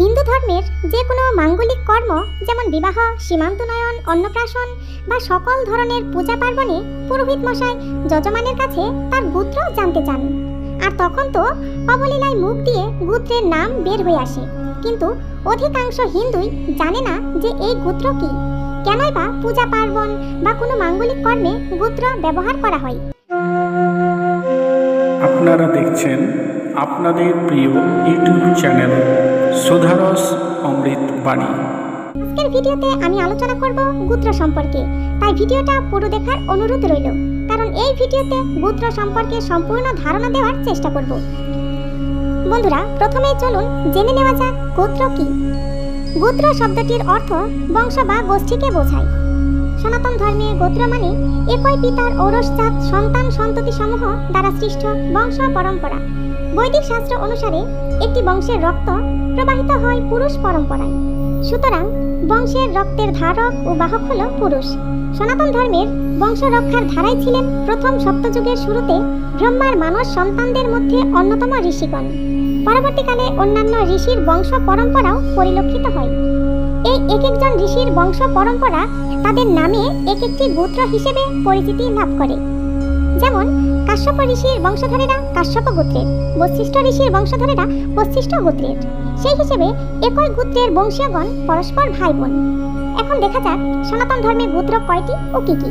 হিন্দু ধর্মের যে কোনো মাঙ্গলিক কর্ম, যেমন বিবাহ, সীমান্তনয়ন, অন্নপ্রাশন বা সকল ধরনের পূজা পার্বণে পুরোহিত মশাই যজমানের কাছে তার গোত্র জানতে চান। আর তখন তো অবলীলায় মুখ দিয়ে গোত্রের নাম বের হয়ে আসে। কিন্তু অধিকাংশ হিন্দুই জানে না যে এই গোত্র কি। কেনই বা পূজা পার্বণ বা কোনো মাঙ্গলিক কর্মে গোত্র ব্যবহার করা হয়? আপনারা দেখছেন আপনাদের প্রিয় ইউটিউব চ্যানেল সুধারস অমৃত বাণী। আজকের ভিডিওতে আমি আলোচনা করব গোত্র সম্পর্কে। তাই ভিডিওটা পুরো দেখার অনুরোধ রইল। কারণ এই ভিডিওতে গোত্র সম্পর্কে সম্পূর্ণ ধারণা দেওয়ার চেষ্টা করব। বন্ধুরা, প্রথমেই চলুন জেনে নেওয়া যাক গোত্র কি। গোত্র শব্দটির অর্থ বংশ বা গোষ্ঠীকে বোঝায়। সনাতন ধর্মে গোত্র মানে একই পিতার ঔরসজাত সন্তান সন্ততি সমূহ দ্বারা সৃষ্ট বংশ পরম্পরা। বৈদিক শাস্ত্র অনুসারে একটি বংশের রক্ত প্রবাহিত হয় পুরুষ পরম্পরায়। সুতরাং বংশের রক্তের ধারক ও বাহক হল পুরুষ। সনাতন ধর্মের বংশ রক্ষার ধারাই ছিলেন প্রথম সপ্তযুগের শুরুতে ব্রহ্মার মানস সন্তানদের মধ্যে অন্যতম ঋষিগণ। পরবর্তীকালে অন্যান্য ঋষির বংশ পরম্পরাও পরিলক্ষিত হয়। এই এক একজন ঋষির বংশ পরম্পরা তাদের নামে এক একটি গোত্র হিসেবে পরিচিতি লাভ করে। যেমন কাশ্যপ ঋষির বংশধরেরা কাশ্যপ গোত্রের, বশিষ্ঠ ঋষির বংশধরেরা বশিষ্ঠ গোত্রের। সেই হিসেবে একই গোত্রের বংশীয়গণ পরস্পর ভাই বোন এখন দেখা যাক সনাতন ধর্মে গোত্র কয়টি ও কি কি।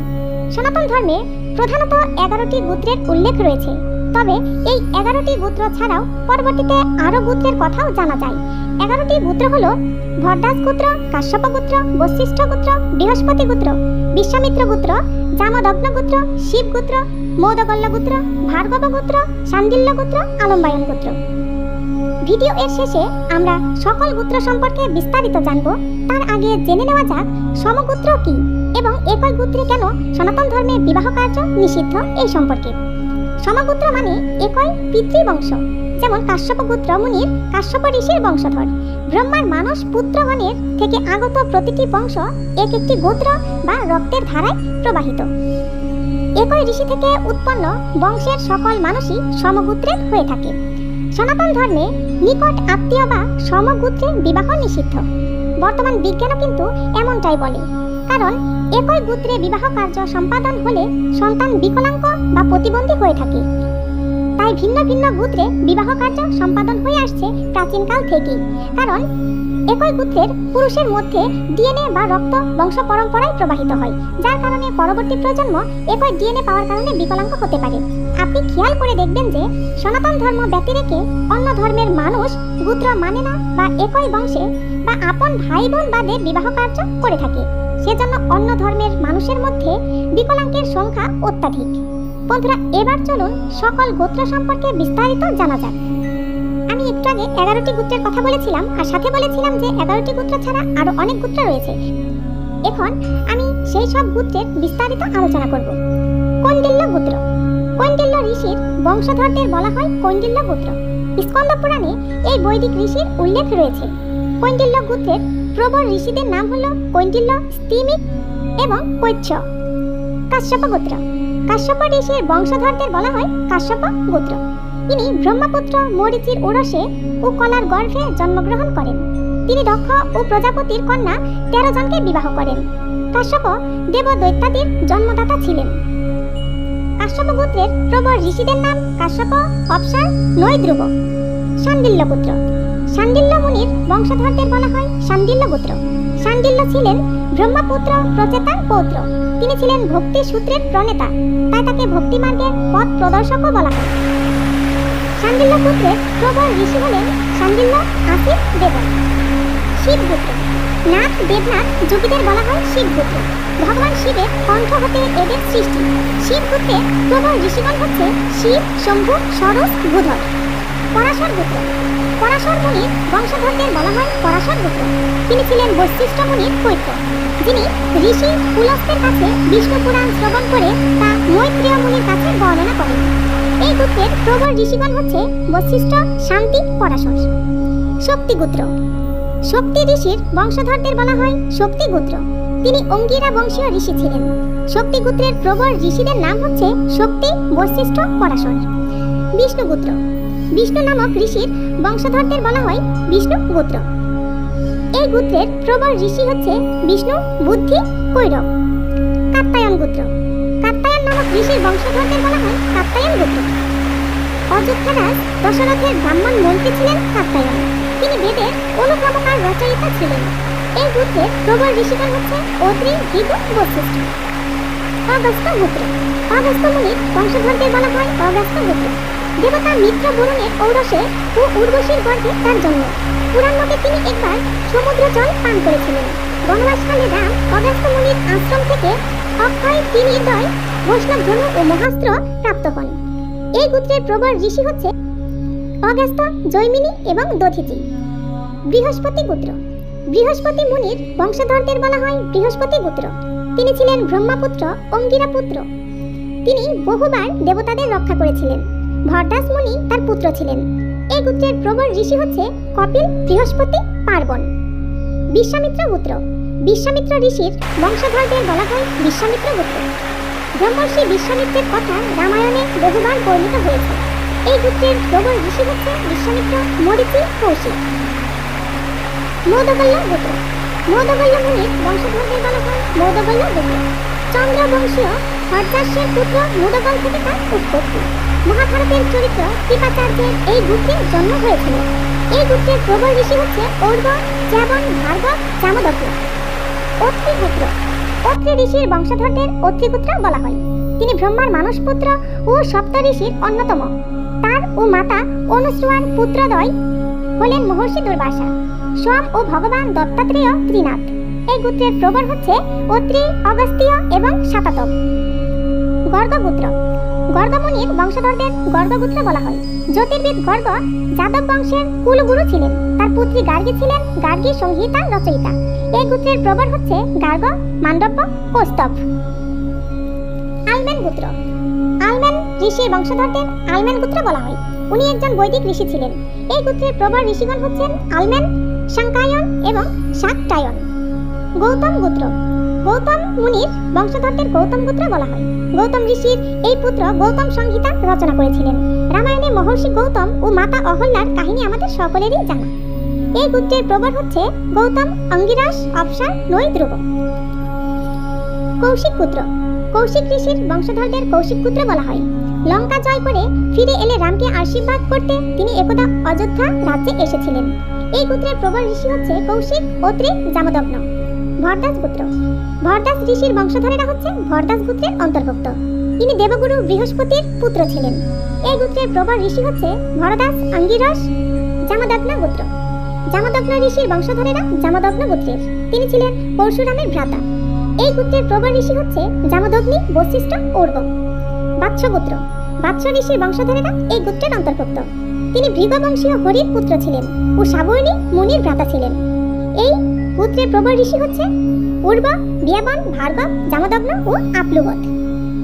সনাতন ধর্মে প্রধানত এগারোটি গোত্রের উল্লেখ রয়েছে। তবে এই এগারোটি গোত্র ছাড়াও পরবর্তীতে আরও গোত্রের কথাও জানা যায়। এগারোটি গোত্র হল ভরদাস গোত্র, কাশ্যপ গোত্র, বশিষ্ঠ গোত্র, বৃহস্পতি গোত্র, বিশ্বামিত্র গোত্র জামদগ্ন গোত্র শিব গোত্র মৌদগল্ল গোত্র ভার্গব গোত্র সান্ডিল্য গোত্র আলম্বায়ন গোত্র ভিডিও এর শেষে আমরা সকল গোত্র সম্পর্কে বিস্তারিত জানব। তার আগে জেনে নেওয়া যাক, সমগোত্র কি এবং একই গোত্রে কেন সনাতন ধর্মে বিবাহ কার্য নিষিদ্ধ এই সম্পর্কে। সমগোত্র মানে একই পিতৃবংশ, যেমন কাশ্যপ গোত্র মুনির, কাশ্যপ ঋষির বংশধর। ব্রহ্মার মানুষ পুত্রগণের থেকে আগত প্রতিটি বংশ এক একটি গোত্র বা রক্তের ধারায় প্রবাহিত। একই ঋষি থেকে উৎপন্ন বংশের সকল মানুষই সমগোত্রের হয়ে থাকে। সনাতন ধর্মে নিকট আত্মীয় বা সমগোত্রে বিবাহ নিষিদ্ধ। বর্তমান বিজ্ঞানও কিন্তু এমনটাই বলে। কারণ একই গোত্রে বিবাহ কার্য সম্পাদন হলে সন্তান বিকলাঙ্গ বা প্রতিবন্ধী হয়ে থাকে। তাই ভিন্ন ভিন্ন গোত্রে বিবাহ কার্য সম্পাদন হয়ে আসছে প্রাচীনকাল থেকেই। কারণ, একই গোত্রের পুরুষের মধ্যে ডিএনএ বা রক্ত বংশ পরম্পরায় প্রবাহিত হয়, যার কারণে পরবর্তী প্রজন্ম একই ডিএনএ পাওয়ার কারণে বিকলাঙ্গ হতে পারে। আপনি খেয়াল করে দেখবেন যে, সনাতন ধর্ম ব্যতি রেখে অন্য ধর্মের মানুষ গোত্র মানে না বা একই বংশে বা আপন ভাই বোন বাদে বিবাহ কার্য করে থাকে। সেজন্য অন্য ধর্মের মানুষের মধ্যে বিকলাঙ্গের সংখ্যা অত্যাধিক। বন্ধুরা, এবার চলুন সকল গোত্র সম্পর্কে বিস্তারিত জানা যাক। আমি একটু আগে এগারোটি গোত্রের কথা বলেছিলাম, আর সাথে বলেছিলাম যে এগারোটি গোত্র ছাড়া আরও অনেক গোত্র রয়েছে। এখন আমি সেই সব গোত্রের বিস্তারিত আলোচনা করব। কৌন্ডিল্য গোত্র। কৌন্ডিল্য ঋষির বংশধরদের বলা হয় কৌন্ডিল্য গোত্র। স্কন্দ পুরাণে এই বৈদিক ঋষির উল্লেখ রয়েছে। কৌন্ডিল্য গোত্রের প্রবল ঋষিদের নাম হল কৌন্ডিল্য স্তিমিক এবং কৈচ্ছ। কাশ্যপ গোত্র। কাশ্যপ ঋষির বংশধরদের বলা হয় কাশ্যপ গোত্র। তিনি ব্রহ্মপুত্র মরিচির ওরসে ও কলার গর্ভে জন্মগ্রহণ করেন। তিনি দক্ষ ও প্রজাপতির কন্যা তেরো জনকে বিবাহ করেন। কাশ্যপ দেব দৈত্যাদির জন্মদাতা ছিলেন। কাশ্যপ গোত্রের প্রবর ঋষিদের নাম কাশ্যপ, অপসার নৈদ্রুব শান্ডিল্য পুত্র। শান্ডিল্য মুনির বংশধরদের বলা হয় শান্ডিল্য গোত্র। শান্ডিল্য ছিলেন ব্রহ্মপুত্র প্রচেতার পৌত্র। তিনি ছিলেন ভক্তি সূত্রের প্রণেতা। তাই তাকে ভক্তি মার্গের পথ প্রদর্শকও বলা হয়। শান্ডিল্য পুত্রের প্রবল ঋষি হলেন শান্ডিল্য আসিফ দেবন। শিবপুত্র। নাথ দেবনাথ যোগীদের বলা হয় শিবপুত্র। ভগবান শিবের কণ্ঠ হতে এদের সৃষ্টি। শিবপুত্রের প্রবল ঋষিগণ হচ্ছে শিব, শম্ভু, সরস বুধর পরাশর পুত্র। পরাশর মুনির বংশধরদের বলা হয় পরাশর পুত্র। তিনি ছিলেন বৈশিষ্ট্য মুনির পৈত্র। যিনি ঋষি পুলস্তের কাছে বিষ্ণু শ্রবণ করে তা মৈত্রেয় মুনির কাছে বর্ণনা করেন। এই গোত্রের প্রবল ঋষিগণ হচ্ছে বশিষ্ঠ শান্তি পরাশর। শক্তিগুত্র। শক্তি ঋষির বংশধরদের বলা হয় শক্তিগুত্র। তিনি অঙ্গিরা বংশীয় ঋষি ছিলেন। শক্তিগুত্রের প্রবল ঋষিদের নাম হচ্ছে শক্তি বশিষ্ঠ পরাশর। বিষ্ণুগুত্র। বিষ্ণু নামক ঋষির বংশধরদের বলা হয় বিষ্ণু গোত্র এই গোত্রের প্রবল ঋষি হচ্ছে বিষ্ণু, বুদ্ধি, কৈরব। কাত্তায়ন গোত্র। কাত্তায়ন নামক ঋষির বংশধরদের বলা হয় কাত্তায়ন গোত্র। অযোধ্যারাজ দশরথের ব্রাহ্মণ মন্ত্রী ছিলেন কাত্তায়ন। তিনি বেদের অনুক্রমকার রচয়িতা ছিলেন। এই গোত্রের প্রবল ঋষিগণ হচ্ছে অত্রি, ভৃগু বশিষ্ঠ অগস্ত গোত্র। অগস্ত মুনির বংশধরদের বলা হয় অগস্ত গোত্র। দেবতা মিত্র বরুণের ঔরসে ও উর্বশীর গর্ভে তার জন্ম। পুরাণ মতে তিনি একবার সমুদ্র জল পান করেছিলেন। বনবাসকালে রাম অগস্ত মুনির আশ্রম থেকে অক্ষয়, তিনি দয়, বৈষ্ণব ধনু ও মহাস্ত্র প্রাপ্ত হন। এই গোত্রের প্রবল ঋষি হচ্ছে অগস্ত, জৈমিনী এবং দধিচি বৃহস্পতি গোত্র। বৃহস্পতি মুনির বংশধরদের বলা হয় বৃহস্পতি গোত্র। তিনি ছিলেন ব্রহ্মপুত্র অঙ্গিরা পুত্র তিনি বহুবার দেবতাদের রক্ষা করেছিলেন। ভরদাস মুনি তার পুত্র ছিলেন। এই গোত্রের প্রবল ঋষি হচ্ছে কপিল বৃহস্পতি পার্বণ। বিশ্বামিত্র গোত্র বিশ্বামিত্র ঋষির বংশধরদের বলা হয় বিশ্বামিত্র গোত্র ব্রহ্মর্ষি বিশ্বামিত্রের কথা রামায়ণে বহুবার বর্ণিত হয়েছে। এই গোত্রের প্রবল ঋষি হচ্ছে বিশ্বামিত্র মরিচি কৌশিক। মৌদগল্য গোত্র। মৌদগল্য মুনির বংশধরদের বলা হয় মৌদগল্য গোত্র। চন্দ্রবংশীয় হরদাসের পুত্র মুদগল থেকে তার উৎপত্তি। মহাভারতের চরিত্র কৃপাচার্যের এই গোত্রের জন্ম হয়েছিল। এই গোত্রের প্রবল ঋষি হচ্ছে অর্ব চ্যাবন, ভার্গব, চামদগ্ন। অত্রিপুত্র। অত্রি ঋষির বংশধরদের অত্রিপুত্র বলা হয়। তিনি ব্রহ্মার মানসপুত্র ও সপ্ত ঋষির অন্যতম। তার ও মাতা অনুশ্রুয়ান পুত্রদ্বয় হলেন মহর্ষি দুর্বাসা। সোম ও ভগবান দত্তাত্রেয় ত্রিনাথ। এই গোত্রের প্রবর হচ্ছে অত্রি, অগস্তীয় এবং সাতাতক। গর্গপুত্র। গর্গমুনির বংশধরদের গর্গপুত্র বলা হয়। জ্যোতির্বিদ গর্গ যাদব বংশের কুলগুরু ছিলেন। তার পুত্রী গার্গী ছিলেন গার্গী সংহিতা রচয়িতা। এই গোত্রের প্রবর হচ্ছে গার্গ মান্ডব্য কৌস্তভ আলমেন গোত্র। আলমেন ঋষির বংশধরদের আলমেন গোত্র বলা হয়। উনি একজন বৈদিক ঋষি ছিলেন। এই গোত্রের প্রবল ঋষিগণ হচ্ছেন আলমেন, সাংকায়ন এবং শাক্টায়ন গৌতম গোত্র। গৌতম মুনির বংশধরদের গৌতম পুত্র বলা হয়। গৌতম ঋষির এই পুত্র গৌতম সংহিতা রচনা করেছিলেন। রামায়ণে মহর্ষি গৌতম ও মাতা অহল্যার কাহিনী আমাদের সকলেরই জানা। এই গোত্রের প্রবর হচ্ছে গৌতম, অঙ্গিরাস অপসা নৈ, ধ্রুব। কৌশিক পুত্র। কৌশিক ঋষির বংশধরদের কৌশিক পুত্র বলা হয়। লঙ্কা জয় করে ফিরে এলে রামকে আশীর্বাদ করতে তিনি একদা অযোধ্যা রাজ্যে এসেছিলেন। এই গোত্রের প্রবল ঋষি হচ্ছে কৌশিক অত্রি জামদগ্ন ভরদাস পুত্র। ভরদাস ঋষির বংশধরেরা হচ্ছে ভরদাস গোত্রের অন্তর্ভুক্ত। তিনি দেবগুরু বৃহস্পতির পুত্র ছিলেন। এই গোত্রের প্রবল ঋষি হচ্ছে ভরদাস আঙ্গিরস জামদগ্ন গোত্র। জামদগ্ন ঋষির বংশধরেরা জামদগ্ন গোত্রের। তিনি ছিলেন পরশুরামের ভ্রাতা। এই গোত্রের প্রবল ঋষি হচ্ছে জামাদগ্নি বশিষ্ঠ ঔর্ব বাৎস গোত্র। বাৎস ঋষির বংশধরেরা এই গোত্রের অন্তর্ভুক্ত। তিনি ভৃগবংশীয় হরির পুত্র ছিলেন ও সাবর্ণী মুনির ভ্রাতা ছিলেন। এই পুত্রের প্রবল ঋষি হচ্ছে পূর্ব বিয়াবন, ভার্গব, জামদগ্ন ও আপলুবত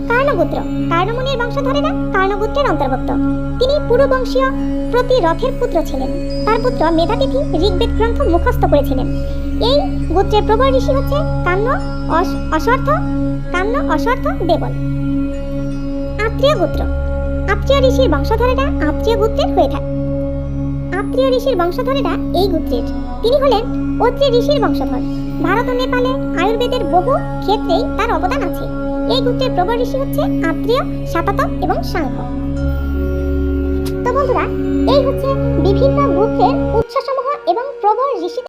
কার্ণগোত্র, কার্ণমুনির বংশধরেরা কার্ণগোত্রের অন্তর্ভুক্ত। তিনি পুরবংশীয় প্রতি রথের পুত্র ছিলেন। তার পুত্র মেধাতিথি ঋগ্বেদ গ্রন্থ মুখস্থ করেছিলেন। এই গোত্রের প্রবল ঋষি হচ্ছে অস- অসর্থ কান্য অসর্থ দেবল। আত্রীয় গোত্র। আত্রীয় ঋষির বংশধরেরা আত্রীয় গোত্রের হয়ে থাকে আত্রীয় ঋষির বংশধরেরা এই গোত্রের। তিনি হলেন অত্রি ঋষির বংশধর। ভারত ও নেপালে আয়ুর্বেদের বহু ক্ষেত্রেই তার অবদান আছে। এই গোত্রের প্রবল ঋষি হচ্ছে আত্রীয় সাপাত এবং সাংঘ। তো বন্ধুরা, এই হচ্ছে বিভিন্ন গোত্রের উৎসসমূহ এবং প্রবল ঋষি